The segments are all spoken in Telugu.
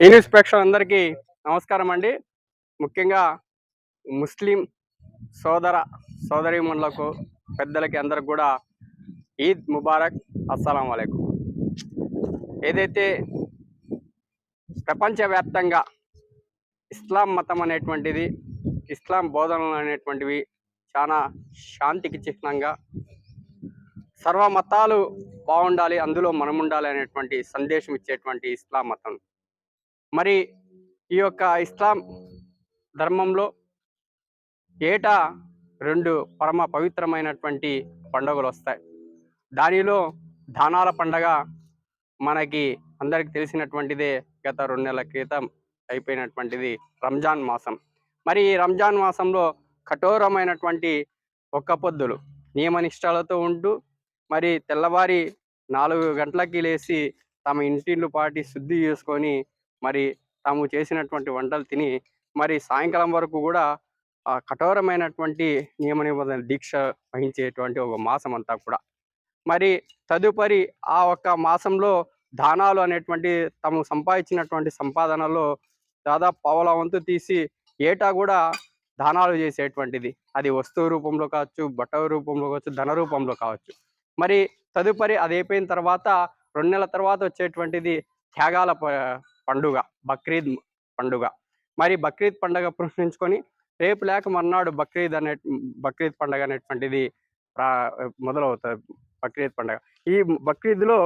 ఈ న్యూస్ ప్రేక్షకులందరికీ నమస్కారం అండి. ముఖ్యంగా ముస్లిం సోదర సోదరీమణులకు పెద్దలకి అందరికి కూడా ఈద్ ముబారక్ అస్సలం వలకు ఏదైతే ప్రపంచవ్యాప్తంగా ఇస్లాం మతం అనేటువంటిది ఇస్లాం బోధనలు అనేటువంటివి చాలా శాంతికి చిహ్నంగా సర్వ మతాలు బాగుండాలి అందులో మనం ఉండాలి అనేటువంటి సందేశం ఇచ్చేటువంటి ఇస్లాం మతం. మరి ఈ యొక్క ఇస్లాం ధర్మంలో ఏటా రెండు పరమ పవిత్రమైనటువంటి పండుగలు వస్తాయి. దానిలో దానాల పండగ మనకి అందరికి తెలిసినటువంటిదే గత రెండు నెలల క్రితం అయిపోయినటువంటిది రంజాన్ మాసం. మరి ఈ రంజాన్ మాసంలో కఠోరమైనటువంటి ఒక్క పొద్దులు నియమనిష్టాలతో ఉంటూ మరి తెల్లవారి నాలుగు గంటలకి లేచి తమ ఇంటిళ్ళు పాటి శుద్ధి చేసుకొని మరి తాము చేసినటువంటి వంటలు తిని మరి సాయంకాలం వరకు కూడా ఆ కఠోరమైనటువంటి నియమ నిబంధన దీక్ష వహించేటువంటి ఒక మాసం అంతా కూడా. మరి తదుపరి ఆ ఒక్క మాసంలో దానాలు అనేటువంటి తాము సంపాదించినటువంటి సంపాదనలో దాదాపు పావుల వంతు తీసి ఏటా కూడా దానాలు చేసేటువంటిది. అది వస్తువు రూపంలో కావచ్చు బట్ట రూపంలో కావచ్చు ధన రూపంలో కావచ్చు. మరి తదుపరి అది అయిపోయిన తర్వాత రెండు నెలల తర్వాత వచ్చేటువంటిది త్యాగాల పండుగ బక్రీద్ పండుగ. మరి బక్రీద్ పండుగ పురస్కరించుకొని రేపు లేక మర్నాడు బక్రీద్ అనే బక్రీద్ పండుగ అనేటువంటిది మొదలవుతుంది బక్రీద్ పండుగ. ఈ బక్రీద్లో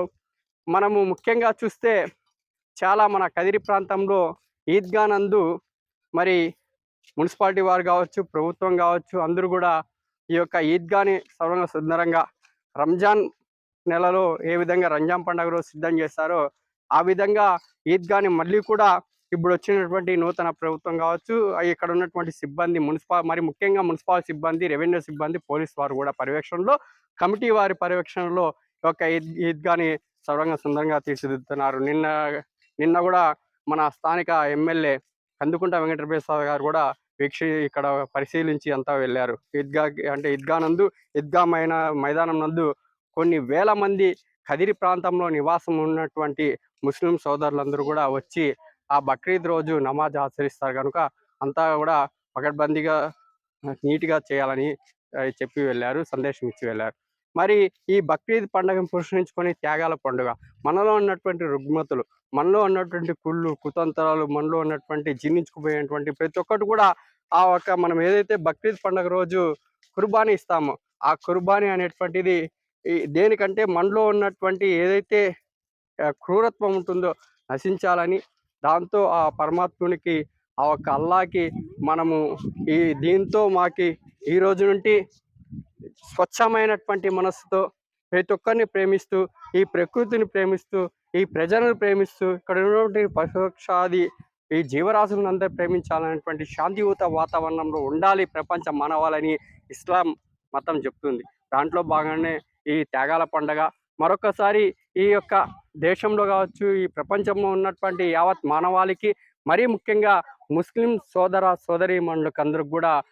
మనము ముఖ్యంగా చూస్తే చాలా మన కదిరి ప్రాంతంలో ఈద్గా నందు మరి మున్సిపాలిటీ వారు కావచ్చు ప్రభుత్వం కావచ్చు అందరూ కూడా ఈ యొక్క ఈద్గాని సర్వంగా సుందరంగా రంజాన్ నెలలో ఏ విధంగా రంజాన్ పండుగ రోజు సిద్ధం చేస్తారో ఆ విధంగా ఈద్గాని మళ్ళీ కూడా ఇప్పుడు వచ్చినటువంటి నూతన ప్రభుత్వం కావచ్చు ఇక్కడ ఉన్నటువంటి సిబ్బంది మున్సిపల్ మరి ముఖ్యంగా మున్సిపల్ సిబ్బంది రెవెన్యూ సిబ్బంది పోలీస్ వారు కూడా పర్యవేక్షణలో కమిటీ వారి పర్యవేక్షణలో ఒక ఈద్ ఈద్గాని సర్వంగా సుందరంగా తీర్చిదిద్దుతున్నారు. నిన్న నిన్న కూడా మన స్థానిక ఎమ్మెల్యే కందుకుంట వెంకటరమేశ్వర గారు కూడా వీక్షి ఇక్కడ పరిశీలించి అంతా వెళ్ళారు. ఈద్గా అంటే ఈద్గా నందు ఈద్గా మైన మైదానం నందు కొన్ని వేల మంది కదిరి ప్రాంతంలో నివాసం ఉన్నటువంటి ముస్లిం సోదరులందరూ కూడా వచ్చి ఆ బక్రీద్ రోజు నమాజ్ ఆచరిస్తారు కనుక అంతా కూడా పకడ్బందీగా నీట్గా చేయాలని చెప్పి వెళ్ళారు సందేశం ఇచ్చి వెళ్ళారు. మరి ఈ బక్రీద్ పండుగను పురస్కరించుకొని త్యాగాల పండుగ మనలో ఉన్నటువంటి రుగ్మతులు మనలో ఉన్నటువంటి కుళ్ళు కుతంత్రాలు మనలో ఉన్నటువంటి జీర్ణించుకుపోయేటువంటి ప్రతి ఒక్కటి కూడా ఆ ఒక మనం ఏదైతే బక్రీద్ పండుగ రోజు కుర్బానీ ఇస్తామో ఆ కుర్బానీ అనేటువంటిది దేనికంటే మనలో ఉన్నటువంటి ఏదైతే క్రూరత్వం ఉంటుందో నశించాలని దాంతో ఆ పరమాత్మునికి ఆ ఒక్క అల్లాకి మనము ఈ దీంతో మాకి ఈ రోజు నుండి స్వచ్ఛమైనటువంటి మనస్సుతో ప్రతి ఒక్కరిని ప్రేమిస్తూ ఈ ప్రకృతిని ప్రేమిస్తూ ఈ ప్రజలను ప్రేమిస్తూ ఇక్కడ ఉన్నటువంటి పశుపక్షాది ఈ జీవరాశులను అందరూ ప్రేమించాలనేటువంటి శాంతియుత వాతావరణంలో ఉండాలి ప్రపంచ మానవాలని ఇస్లాం మతం చెప్తుంది. దాంట్లో భాగంగానే ఈ త్యాగాల పండగ. మరొకసారి ఈ యొక్క దేశంలో కావచ్చు ఈ ప్రపంచంలో ఉన్నటువంటి యావత్ మానవాళికి మరీ ముఖ్యంగా ముస్లిం సోదర సోదరి మండలికి కూడా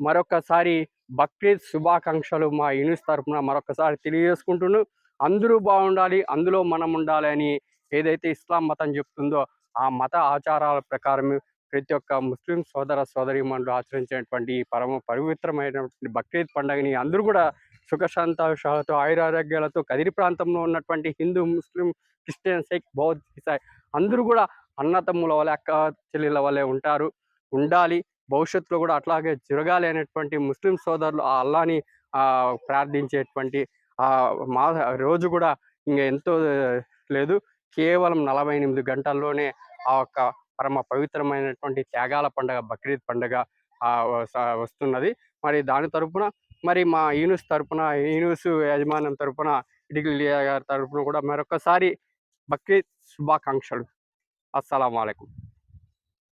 మరొకసారి బక్రీద్ శుభాకాంక్షలు మా యూనిస్ తరఫున మరొకసారి తెలియజేసుకుంటున్నాను. అందరూ బాగుండాలి అందులో మనం ఉండాలి అని ఏదైతే ఇస్లాం మతం చెప్తుందో ఆ మత ఆచారాల ప్రకారం ప్రతి ఒక్క ముస్లిం సోదర సోదరి ఆచరించినటువంటి ఈ పరమ పవిత్రమైనటువంటి బక్రీద్ పండుగని అందరూ కూడా సుఖశాంతాలతో ఆయురారోగ్యాలతో కదిరి ప్రాంతంలో ఉన్నటువంటి హిందూ ముస్లిం క్రిస్టియన్ సిక్ బౌద్ధ ఇసాయి అందరూ కూడా అన్నతమ్ముల వలె అక్క చెల్లెల వల్లే ఉంటారు. ఉండాలి. భవిష్యత్తులో కూడా అట్లాగే జరగాలి అనేటువంటి ముస్లిం సోదరులు ఆ అల్లాని ప్రార్థించేటువంటి ఆ మా రోజు కూడా ఇంకా ఎంతో లేదు. కేవలం నలభై ఎనిమిది గంటల్లోనే ఆ యొక్క పరమ పవిత్రమైనటువంటి త్యాగాల పండుగ బక్రీద్ పండుగ వస్తున్నది. మరి దాని తరపున మరి మా యూనిస్ తరపున యూనిస్ యాజమాన్యం తరపున ఇడిగిలియా గారి తరపున కూడా మరొకసారి బక్రీద్ శుభాకాంక్షలు. అస్సలం అయికం